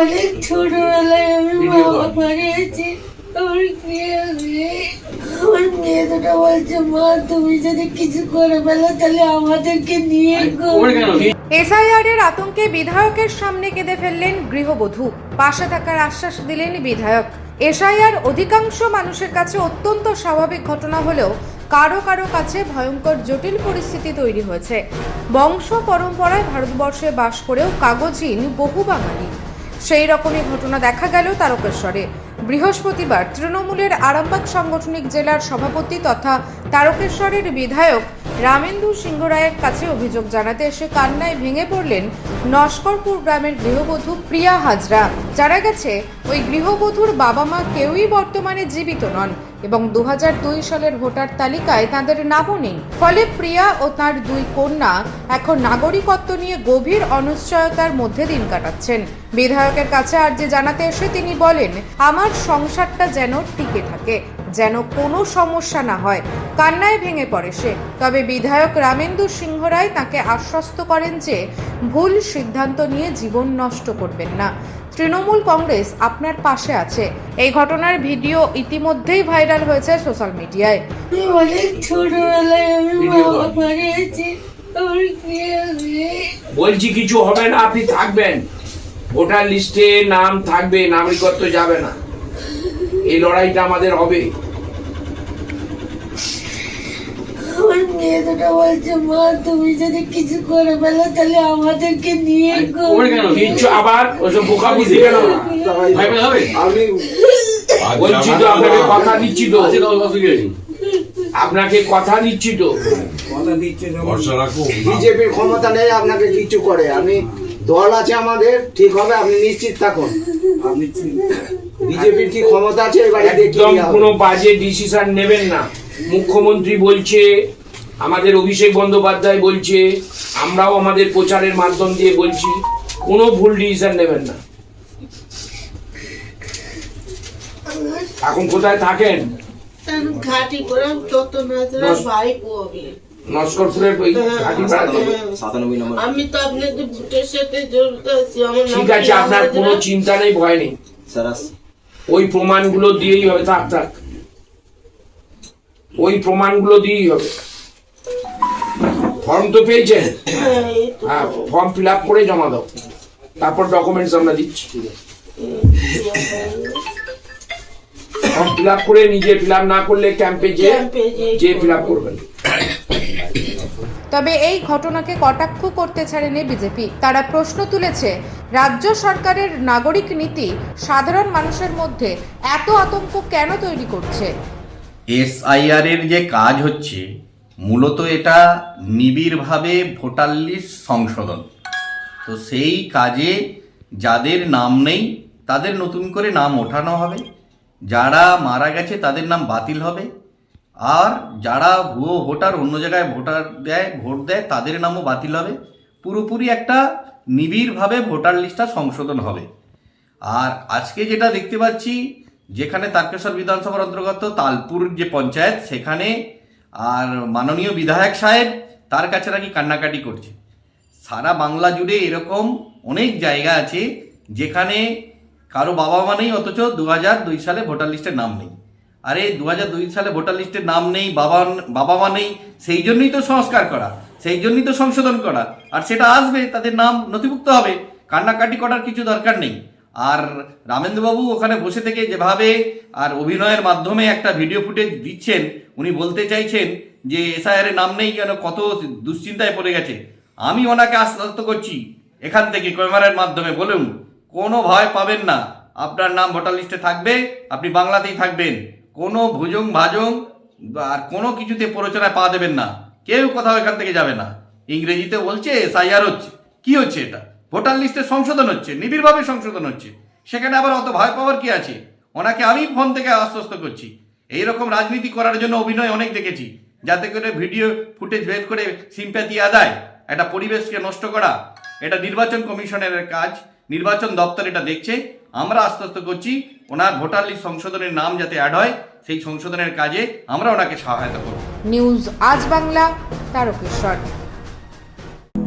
অনেক ছোটবেলায় আমি কর। বাবা হারিয়েছি আমার মেয়ে নেই। আমার মেয়ে দুটো বলছে মা তুমি যদি কিছু করে ফেলো তাহলে আমাদেরকে নিয়ে এসআইআর এর আতঙ্কে বিধায়কের সামনে কেঁদে ফেললেন গৃহবধূ। পাশে থাকার আশ্বাস দিলেন বিধায়ক। এসআইআর অধিকাংশ মানুষের কাছে অত্যন্ত স্বাভাবিক ঘটনা হলেও কারও কারও কাছে ভয়ঙ্কর জটিল পরিস্থিতি তৈরি হয়েছে। বংশ পরম্পরায় ভারতবর্ষে বাস করেও কাগজহীন বহু বাঙালি। সেই রকমই ঘটনা দেখা গেল তারকেশ্বরে। বৃহস্পতিবার তৃণমূলের আরামবাগ সাংগঠনিক জেলার সভাপতি তথা তারকেশ্বরের বিধায়ক রামেন্দু সিংহ রায়ের কাছে অভিযোগ জানাতে এসে কান্নায় ভেঙে পড়লেন নস্করপুর গ্রামের গৃহবধূ প্রিয়া হাজরা। জানা গেছে, ওই গৃহবধূর বাবা মা কেউই বর্তমানে জীবিত নন এবং দু হাজার দুই সালের ভোটার তালিকায় তাদের নামও নেই। ফলে প্রিয়া ও তার দুই কন্যা এখন নাগরিকত্ব নিয়ে গভীর অনিশ্চয়তার মধ্যে দিন কাটাচ্ছেন। বিধায়কের কাছে আর যে জানাতে এসে তিনি বলেন, আমার সংসারটা যেন টিকে থাকে যেন কোনো সমস্যা না হয়। কান্নায় ভেঙে পড়ে সে। তবে বিধায়ক রামেন্দু সিংহ রায় তাকে আশ্বস্ত করেন যে ভুল সিদ্ধান্ত নিয়ে জীবন নষ্ট করবেন না। তৃণমূল কংগ্রেস আপনার পাশে আছে। এই ঘটনার ভিডিও ইতিমধ্যেই ভাইরাল হয়েছে সোশ্যাল মিডিয়ায়। আমার। বলছি কিছু হবে না আপনি থাকবেন। ভোটার লিস্টে নাম থাকবে নাগরিকত্ব যাবে না। এই লড়াইটা আমাদের হবে। আমার মেয়ে দুটো বলছে মা তুমি যদি কিছু করে ফেলো তাহলে আমাদেরকে নিয়ে গো ওর কেন? কিচ্ছু আবার ওসব বোকা বুঝি কেন? ভাই ভাই হবে? আপনি বলছি তো আপনাকে কথা দিচ্ছি তো। আছে তো আপনাকে কথা দিচ্ছি তো। ভরসা বিজেপির ক্ষমতা নেই আপনাকে কিছু করে। আপনি দল আছে আমাদের ঠিক হবে আপনি নিশ্চিত থাকুন। বিজেপির কি ক্ষমতা আছে এবারে একদম কোনো বাজে ডিসিশন নেবেন না। মুখ্যমন্ত্রী বলছে আমাদের অভিষেক বন্দ্যোপাধ্যায় বলছে আমরাও আমাদের প্রচারের মাধ্যম দিয়ে বলছি কোনো ভুল ডিসিশন নেবেন না। এখন কোথায় থাকেন? ঘাটি করে যত নাজরা ভাই নস্করপুরের ওই সাতানব্বই নম্বর। আমি তো আপনাদের ভোটের সাথে জড়িত আছি আমার ঠিক আছে আপনার কোনো চিন্তা নেই ভয় নেই। স্যার ওই প্রমাণগুলো দিয়েই হবে থাক থাক। ওই প্রমাণগুলো দিয়েই হবে। ফর্ম তো পেয়েছেন? হ্যাঁ ফর্ম ফিল আপ করে জমা দাও। তারপর ডকুমেন্টস আমরা দিচ্ছি। ফর্ম ফিল আপ করে নিজে ফিল আপ না করলে ক্যাম্পে যে ক্যাম্পে যে ফিল আপ করবেন। তবে এই ঘটনাকে কটাক্ষ করতে ছাড়েনি বিজেপি। তারা প্রশ্ন তুলেছে, রাজ্য সরকারের নাগরিক নীতি সাধারণ মানুষের মধ্যে এত আতঙ্ক কেন তৈরি করছে? এসআইআর এর যে কাজ হচ্ছে, মূলত এটা নিবিড়ভাবে ভোটার লিস্ট সংশোধন। তো সেই কাজে যাদের নাম নেই, তাদের নতুন করে নাম ওঠানো হবে। যারা মারা গেছে, তাদের নাম বাতিল হবে। আর যারা ভুয়ো ভোটার অন্য জায়গায় ভোটার দেয়, ভোট দেয়, তাদের নামও বাতিল হবে। পুরোপুরি একটা নিবিড়ভাবে ভোটার লিস্টটা সংশোধন হবে। আর আজকে যেটা দেখতে পাচ্ছি, যেখানে তারকেশ্বর বিধানসভার অন্তর্গত তালপুর যে পঞ্চায়েত, সেখানে আর মাননীয় বিধায়ক সাহেব তার কাছে নাকি কান্নাকাটি করছে। সারা বাংলা জুড়ে এরকম অনেক জায়গা আছে, যেখানে কারও বাবা মা নেই, অথচ দু হাজার দুই সালে ভোটার লিস্টের নাম নেই। আরে দু সালে ভোটার লিস্টের নাম নেই বাবা বাবা মা নেই, সেই জন্যই তো সংস্কার করা, সেই জন্যই তো সংশোধন করা। আর সেটা আসবে, তাদের নাম নথিভুক্ত হবে, কান্নাকাটি করার কিছু দরকার নেই। আর রামেন্দ্রবাবু ওখানে বসে থেকে যেভাবে আর অভিনয়ের মাধ্যমে একটা ভিডিও ফুটেজ দিচ্ছেন, উনি বলতে চাইছেন যে এসআইআর নাম নেই কেন, কত দুশ্চিন্তায় পড়ে গেছে। আমি ওনাকে আশ্বস্ত করছি, এখান থেকে ক্যামেরার মাধ্যমে বলুন, কোনো ভয় পাবেন না। আপনার নাম ভোটার লিস্টে থাকবে, আপনি বাংলাতেই থাকবেন। কোনো ভুজং ভাজং আর কোনো কিছুতে প্ররোচনায় পা দেবেন না। কেউ কোথাও এখান থেকে যাবে না। ইংরেজিতে বলছে, এসআইআর হচ্ছে। কি হচ্ছে এটা? ভোটার লিস্টে সংশোধন হচ্ছে, নিবিড়ভাবে সংশোধন হচ্ছে। সেখানে আবার অত ভয় পাওয়ার কি আছে? ওনাকে আমি ফোন থেকে আশ্বস্ত করছি। এই রকম রাজনীতি করার জন্য অভিনয় অনেক দেখেছি। যাতে করে ভিডিও ফুটেজ বের করে সিম্প্যাথি আদায়, একটা পরিবেশকে নষ্ট করা, এটা নির্বাচন কমিশনের কাজ। নির্বাচন দপ্তর এটা দেখছে। আমরা আস্তে আশ্বস্ত করছি ওনার ভোটার লিস্ট সংশোধনের নাম যাতে অ্যাড হয়, সেই সংশোধনের কাজে আমরা ওনাকে সহায়তা করব। নিউজ আজ বাংলা, তারকেশ্বর।